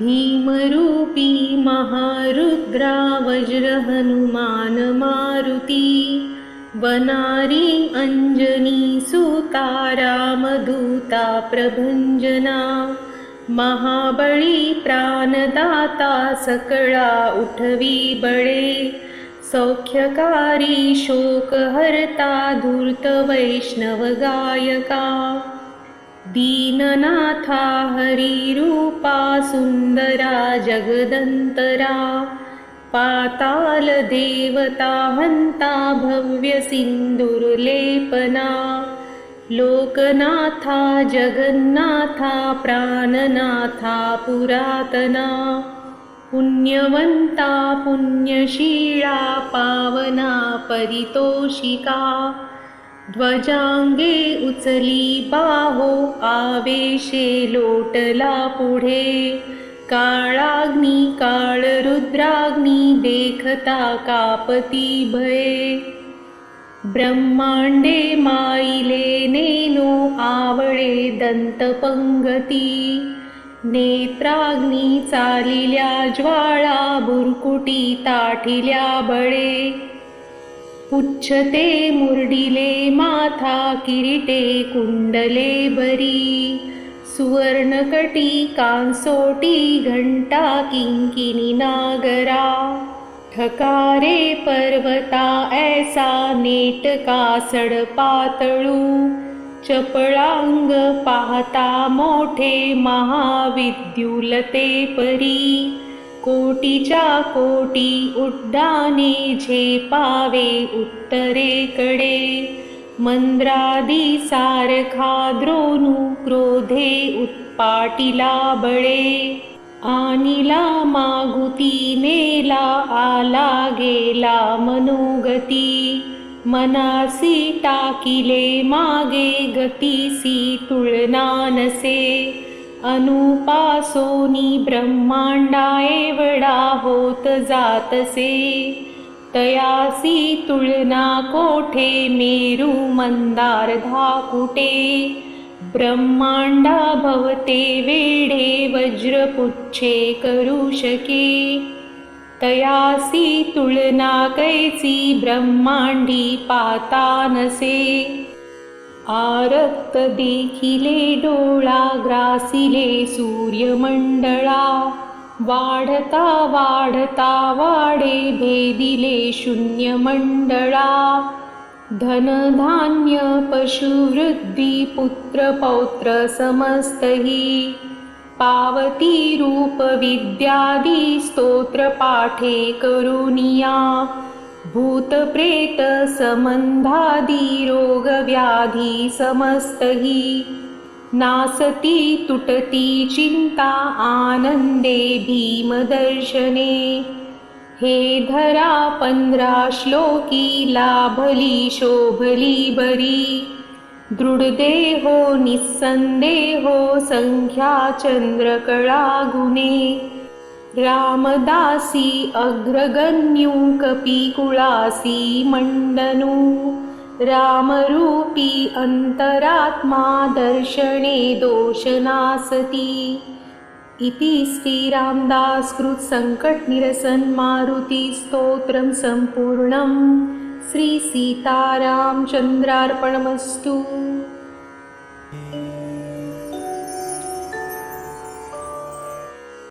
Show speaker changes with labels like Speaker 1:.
Speaker 1: भीमरूपी महारुद्रा वनारी अञ्जनी सुतारामदूता प्रभञ्जना महाबली प्राणदाता सकळा उठवी बळे सौख्यकारी शोकहर्ता धूर्त वैष्णव गायका। दीननाथा हरिरूपा सुन्दरा जगदन्तरा। पाताल देवता हन्ता भव्यसिन्दुर्लेपना लोकनाथा जगन्नाथा प्राणनाथा पुरातना पुण्यवन्ता पुण्यशीला पावना परितोषिका। ध्वजांगे उचली बाहो आवेशे लोटला पुढे। काळाग्नी काळ रुद्राग्नी देखता कापती भये। ब्रह्मांडे माईले नेनो आवळे दंतपंगती। नेत्राग्नी चालिल्या ज्वाळा बुरकुटी ताठिल्या बळे. पुच्छते मुरडिले माथा किरीटे कुंडले बरी. सुवर्णकटी कांसोटी घंटा किंकिनी नागरा. ठकारे पर्वता ऐसा नेटका सड पातळू. चपळांग पाहता मोठे महाविद्युलते परी. कोटीच्या कोटी उड्डाणे झेपावे उत्तरेकडे. मंद्रादी सारखा द्रोणू क्रोधे उत्पाटिला बळे. आनिला मागुती नेला आला गेला मनोगती. मनासी टाकिले मागे गतीसी तुळना नसे अनुपासोनी ब्रह्मांडा एवढा होत जातसे तयासी तुळना कोठे मेरू मंदार धाकुटे ब्रह्मांडा भवते वेढे वज्रपुच्छे करू शके. तयासी तुळना कैसी ब्रह्मांडी पाता नसे आरक्त देखिले डोळा ग्रासिले सूर्यमंडळा वाढता वाढता वाडे भेदिले शून्यमंडळा धनधान्य पशुवृद्धी पुत्र पौत्र पावती रूप विद्यादी स्तोत्र पाठे करुनिया भूतप्रेत संबंधादी रोग व्याधी समस्तही। नासती तुटती चिंता आनंदे भीमदर्शने। हे धरा पंधरा श्लोकी लाभली शोभली बरी। दृढदेहो निःसन्देहो संख्याचन्द्रकलागुणे। रामदासी अग्रगण्यु कपिकुलासी मण्डनू। रामरूपी अन्तरात्मा दर्शने दोषनासति। ना सती इति श्रीरामदासकृत्सङ्कटनिरसन्मारुतिस्तोत्रं सम्पूर्णम्। श्रीसीतारामचन्द्रार्पणमस्तु